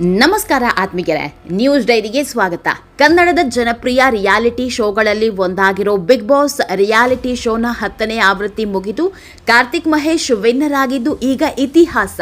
ನಮಸ್ಕಾರ ಆತ್ಮೀಗೆರೆ ನ್ಯೂಸ್ ಡೈರಿಗೆ ಸ್ವಾಗತ. ಕನ್ನಡದ ಜನಪ್ರಿಯ ರಿಯಾಲಿಟಿ ಶೋಗಳಲ್ಲಿ ಒಂದಾಗಿರೋ ಬಿಗ್ ಬಾಸ್ ರಿಯಾಲಿಟಿ ಶೋನ ಹತ್ತನೇ ಆವೃತ್ತಿ ಮುಗಿದು ಕಾರ್ತಿಕ್ ಮಹೇಶ್ ವಿನ್ನರ್ ಆಗಿದ್ದು ಈಗ ಇತಿಹಾಸ.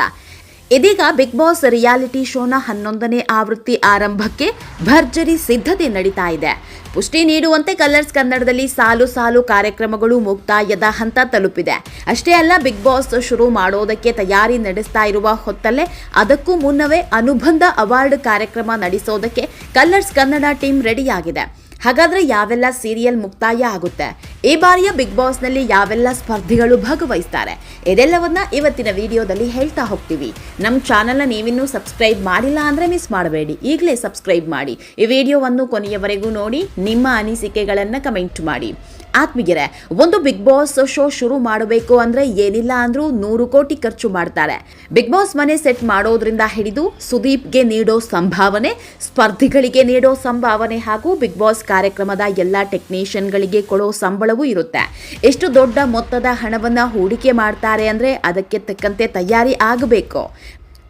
ಇದೀಗ ಬಿಗ್ ಬಾಸ್ ರಿಯಾಲಿಟಿ ಶೋನ ಹನ್ನೊಂದನೇ ಆವೃತ್ತಿ ಆರಂಭಕ್ಕೆ ಭರ್ಜರಿ ಸಿದ್ಧತೆ ನಡೀತಾ ಇದೆ. ಪುಷ್ಟಿ ನೀಡುವಂತೆ ಕಲರ್ಸ್ ಕನ್ನಡದಲ್ಲಿ ಸಾಲು ಸಾಲು ಕಾರ್ಯಕ್ರಮಗಳು ಮುಕ್ತಾಯದ ಹಂತ ತಲುಪಿದೆ. ಅಷ್ಟೇ ಅಲ್ಲ, ಬಿಗ್ ಬಾಸ್ ಶುರು ಮಾಡೋದಕ್ಕೆ ತಯಾರಿ ನಡೆಸ್ತಾ ಇರುವ ಹೊತ್ತಲ್ಲೇ ಅದಕ್ಕೂ ಮುನ್ನವೇ ಅನುಬಂಧ ಅವಾರ್ಡ್ ಕಾರ್ಯಕ್ರಮ ನಡೆಸೋದಕ್ಕೆ ಕಲರ್ಸ್ ಕನ್ನಡ ಟೀಮ್ ರೆಡಿಯಾಗಿದೆ. ಹಾಗಾದ್ರೆ ಯಾವೆಲ್ಲ ಸೀರಿಯಲ್ ಮುಕ್ತಾಯ ಆಗುತ್ತೆ? ಈ ಬಾರಿಯ ಬಿಗ್ ಬಾಸ್ನಲ್ಲಿ ಯಾವೆಲ್ಲ ಸ್ಪರ್ಧಿಗಳು ಭಾಗವಹಿಸ್ತಾರೆ? ಇದೆಲ್ಲವನ್ನ ಇವತ್ತಿನ ವಿಡಿಯೋದಲ್ಲಿ ಹೇಳ್ತಾ ಹೋಗ್ತೀವಿ. ನಮ್ಮ ಚಾನಲ್ನ ನೀವಿನ್ನೂ ಸಬ್ಸ್ಕ್ರೈಬ್ ಮಾಡಿಲ್ಲ ಅಂದ್ರೆ ಮಿಸ್ ಮಾಡಬೇಡಿ. ಈಗಲೇ ಸಬ್ಸ್ಕ್ರೈಬ್ ಮಾಡಿ. ಈ ವಿಡಿಯೋವನ್ನು ಕೊನೆಯವರೆಗೂ ನೋಡಿ, ನಿಮ್ಮ ಅನಿಸಿಕೆಗಳನ್ನು ಕಮೆಂಟ್ ಮಾಡಿ. ಆತ್ಮಿಗೆರೆ ಒಂದು ಬಿಗ್ ಬಾಸ್ ಶೋ ಶುರು ಮಾಡಬೇಕು ಅಂದ್ರೆ ಏನಿಲ್ಲ ಅಂದ್ರೂ ನೂರು ಕೋಟಿ ಖರ್ಚು ಮಾಡ್ತಾರೆ. ಬಿಗ್ ಬಾಸ್ ಮನೆ ಸೆಟ್ ಮಾಡೋದ್ರಿಂದ ಹಿಡಿದು ಸುದೀಪ್ಗೆ ನೀಡೋ ಸಂಭಾವನೆ, ಸ್ಪರ್ಧಿಗಳಿಗೆ ನೀಡೋ ಸಂಭಾವನೆ ಹಾಗೂ ಬಿಗ್ ಬಾಸ್ ಕಾರ್ಯಕ್ರಮದ ಎಲ್ಲ ಟೆಕ್ನಿಷಿಯನ್ಗಳಿಗೆ ಕೊಡೋ ಸಂಬಳವೂ ಇರುತ್ತೆ. ಎಷ್ಟು ದೊಡ್ಡ ಮೊತ್ತದ ಹಣವನ್ನ ಹೂಡಿಕೆ ಮಾಡ್ತಾರೆ ಅಂದ್ರೆ ಅದಕ್ಕೆ ತಕ್ಕಂತೆ ತಯಾರಿ ಆಗಬೇಕು.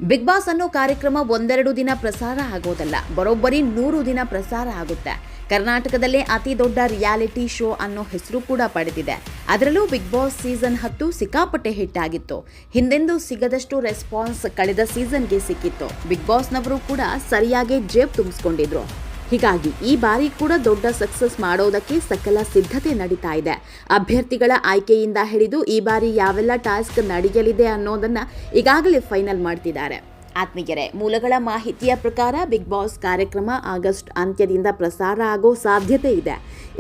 ಬಿಗ್ ಬಾಸ್ ಅನ್ನೋ ಕಾರ್ಯಕ್ರಮ ಒಂದೆರಡು ದಿನ ಪ್ರಸಾರ ಆಗೋದಲ್ಲ, ಬರೋಬ್ಬರಿ ನೂರು ದಿನ ಪ್ರಸಾರ ಆಗುತ್ತೆ. ಕರ್ನಾಟಕದಲ್ಲೇ ಅತಿ ದೊಡ್ಡ ರಿಯಾಲಿಟಿ ಶೋ ಅನ್ನೋ ಹೆಸರು ಕೂಡ ಪಡೆದಿದೆ. ಅದರಲ್ಲೂ ಬಿಗ್ ಬಾಸ್ ಸೀಸನ್ ಹತ್ತು ಸಿಕ್ಕಾಪಟ್ಟೆ ಹಿಟ್ ಆಗಿತ್ತು. ಹಿಂದೆಂದೂ ಸಿಗದಷ್ಟು ರೆಸ್ಪಾನ್ಸ್ ಕಳೆದ ಸೀಸನ್ಗೆ ಸಿಕ್ಕಿತ್ತು. ಬಿಗ್ ಬಾಸ್ನವರು ಕೂಡ ಸರಿಯಾಗಿ ಜೇಬ್ ತುಂಬಿಸ್ಕೊಂಡಿದ್ರು. ಹೀಗಾಗಿ ಈ ಬಾರಿ ಕೂಡ ದೊಡ್ಡ ಸಕ್ಸಸ್ ಮಾಡೋದಕ್ಕೆ ಸಕಲ ಸಿದ್ಧತೆ ನಡೀತಾ ಇದೆ. ಅಭ್ಯರ್ಥಿಗಳ ಆಯ್ಕೆಯಿಂದ ಹಿಡಿದು ಈ ಬಾರಿ ಯಾವೆಲ್ಲ ಟಾಸ್ಕ್ ನಡೆಯಲಿದೆ ಅನ್ನೋದನ್ನು ಈಗಾಗಲೇ ಫೈನಲ್ ಮಾಡ್ತಿದ್ದಾರೆ. ಆತ್ಮೀಯರೇ, ಮೂಲಗಳ ಮಾಹಿತಿಯ ಪ್ರಕಾರ ಬಿಗ್ ಬಾಸ್ ಕಾರ್ಯಕ್ರಮ ಆಗಸ್ಟ್ ಅಂತ್ಯದಿಂದ ಪ್ರಸಾರ ಆಗೋ ಸಾಧ್ಯತೆ ಇದೆ.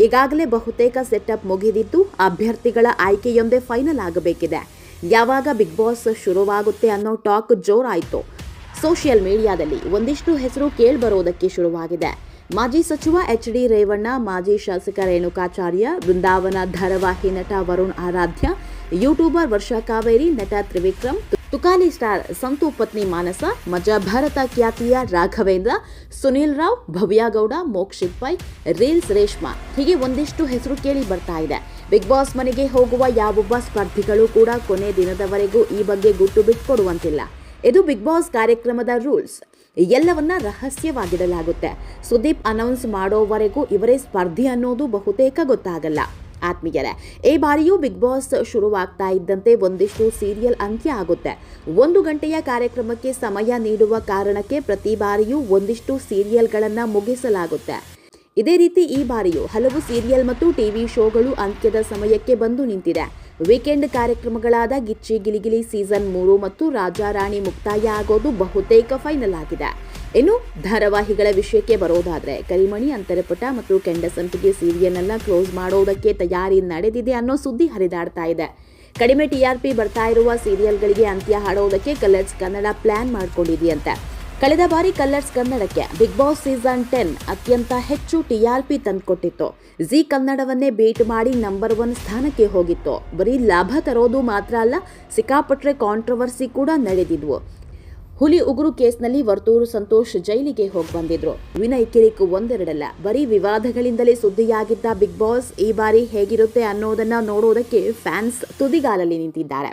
ಈಗಾಗಲೇ ಬಹುತೇಕ ಸೆಟಪ್ ಮುಗಿದಿದ್ದು ಅಭ್ಯರ್ಥಿಗಳ ಆಯ್ಕೆಯೊಂದೇ ಫೈನಲ್ ಆಗಬೇಕಿದೆ. ಯಾವಾಗ ಬಿಗ್ ಬಾಸ್ ಶುರುವಾಗುತ್ತೆ ಅನ್ನೋ ಟಾಕ್ ಜೋರಾಯಿತು. ಸೋಷಿಯಲ್ ಮೀಡಿಯಾದಲ್ಲಿ ಒಂದಿಷ್ಟು ಹೆಸರು ಕೇಳಿಬರೋದಕ್ಕೆ ಶುರುವಾಗಿದೆ. ಮಾಜಿ ಸಚಿವ ಎಚ್ ಡಿ ರೇವಣ್ಣ, ಮಾಜಿ ಶಾಸಕ ರೇಣುಕಾಚಾರ್ಯ, ಬೃಂದಾವನ ಧಾರಾವಾಹಿ ನಟ ವರುಣ್ ಆರಾಧ್ಯ, ಯೂಟ್ಯೂಬರ್ ವರ್ಷಾ ಕಾವೇರಿ, ನಟ ತ್ರಿವಿಕ್ರಮ್, ತುಕಾಲಿ ಸ್ಟಾರ್ ಸಂತು ಪತ್ನಿ ಮಾನಸ, ಮಜಾ ಭಾರತ ಖ್ಯಾತಿಯ ರಾಘವೇಂದ್ರ, ಸುನೀಲ್ ರಾವ್ ಭವ್ಯಾಗೌಡ ಮೋಕ್ಷಿತ್ ಪೈ, ರೀಲ್ಸ್ ರೇಷ್ಮಾ. ಹೀಗೆ ಒಂದಿಷ್ಟು ಹೆಸರು ಕೇಳಿ ಬರ್ತಾ ಇದೆ. ಬಿಗ್ ಬಾಸ್ ಮನೆಗೆ ಹೋಗುವ ಯಾವೊಬ್ಬ ಸ್ಪರ್ಧಿಗಳು ಕೂಡ ಕೊನೆ ದಿನದವರೆಗೂ ಈ ಬಗ್ಗೆ ಗುಟ್ಟು ಬಿಟ್ಕೊಡುವಂತಿಲ್ಲ ಇದು ಬಿಗ್ ಬಾಸ್ ಕಾರ್ಯಕ್ರಮದ ರೂಲ್ಸ್. ಎಲ್ಲವನ್ನ ರಹಸ್ಯವಾಗಿಡಲಾಗುತ್ತೆ. ಸುದೀಪ್ ಅನೌನ್ಸ್ ಮಾಡೋವರೆಗೂ ಇವರೇ ಸ್ಪರ್ಧಿ ಅನ್ನೋದು ಬಹುತೇಕ ಗೊತ್ತಾಗಲ್ಲ. ಆತ್ಮೀಯರೇ, ಈ ಬಾರಿಯೂ ಬಿಗ್ ಬಾಸ್ ಶುರುವಾಗ್ತಾ ಇದ್ದಂತೆ ಒಂದಿಷ್ಟು ಸೀರಿಯಲ್ ಅಂತ್ಯ ಆಗುತ್ತೆ. ಒಂದು ಗಂಟೆಯ ಕಾರ್ಯಕ್ರಮಕ್ಕೆ ಸಮಯ ನೀಡುವ ಕಾರಣಕ್ಕೆ ಪ್ರತಿ ಬಾರಿಯೂ ಒಂದಿಷ್ಟು ಸೀರಿಯಲ್ಗಳನ್ನು ಮುಗಿಸಲಾಗುತ್ತೆ. ಇದೇ ರೀತಿ ಈ ಬಾರಿಯೂ ಹಲವು ಸೀರಿಯಲ್ ಮತ್ತು ಟಿವಿ ಶೋಗಳು ಅಂತ್ಯದ ಸಮಯಕ್ಕೆ ಬಂದು ನಿಂತಿದೆ. ವೀಕೆಂಡ್ ಕಾರ್ಯಕ್ರಮಗಳಾದ ಗಿಚ್ಚಿ ಗಿಲಿಗಿಲಿ ಸೀಸನ್ ಮೂರು ಮತ್ತು ರಾಜಾರಾಣಿ ಮುಕ್ತಾಯ ಆಗೋದು ಬಹುತೇಕ ಫೈನಲ್ ಆಗಿದೆ. ಇನ್ನು ಧಾರಾವಾಹಿಗಳ ವಿಷಯಕ್ಕೆ ಬರೋದಾದ್ರೆ ಕರಿಮಣಿ, ಅಂತರಪಟ ಮತ್ತು ಕೆಂಡಸಂಪಿಗೆ ಎಲ್ಲ ಕ್ಲೋಸ್ ಮಾಡೋದಕ್ಕೆ ತಯಾರಿ ನಡೆದಿದೆ ಅನ್ನೋ ಸುದ್ದಿ ಹರಿದಾಡ್ತಾ ಇದೆ. ಕಡಿಮೆ ಟಿಆರ್ಪಿ ಬರ್ತಾ ಇರುವ ಸೀರಿಯಲ್ಗಳಿಗೆ ಅಂತ್ಯ ಹಾಡೋದಕ್ಕೆ ಕಲರ್ಸ್ ಕನ್ನಡ ಪ್ಲಾನ್ ಮಾಡ್ಕೊಂಡಿದೆಯಂತೆ. ಕಳೆದ ಬಾರಿ ಕಲ್ಲರ್ಸ್ ಕನ್ನಡಕ್ಕೆ ಬಿಗ್ ಬಾಸ್ ಸೀಸನ್ ಟೆನ್ ಅತ್ಯಂತ ಹೆಚ್ಚು ಟಿಆರ್ಪಿ ತಂದುಕೊಟ್ಟಿತ್ತು. ಜಿ ಕನ್ನಡವನ್ನೇ ಭೇಟಿ ಮಾಡಿ ನಂಬರ್ ಒನ್ ಸ್ಥಾನಕ್ಕೆ ಹೋಗಿತ್ತು. ಬರೀ ಲಾಭ ತರೋದು ಮಾತ್ರ ಅಲ್ಲ ಸಿಕ್ಕಾಪಟ್ಟರೆ ಕಾಂಟ್ರವರ್ಸಿ ಕೂಡ ನಡೆದಿದ್ವು. ಹುಲಿ ಉಗುರು ಕೇಸ್ನಲ್ಲಿ ವರ್ತೂರು ಸಂತೋಷ್ ಜೈಲಿಗೆ ಹೋಗಿ ಬಂದಿದ್ರು. ವಿನಯ್ ಕಿರಿಕ್ ಒಂದೆರಡಲ್ಲ, ಬರೀ ವಿವಾದಗಳಿಂದಲೇ ಸುದ್ದಿಯಾಗಿದ್ದ ಬಿಗ್ ಬಾಸ್ ಈ ಬಾರಿ ಹೇಗಿರುತ್ತೆ ಅನ್ನೋದನ್ನ ನೋಡೋದಕ್ಕೆ ಫ್ಯಾನ್ಸ್ ತುದಿಗಾಲಲ್ಲಿ ನಿಂತಿದ್ದಾರೆ.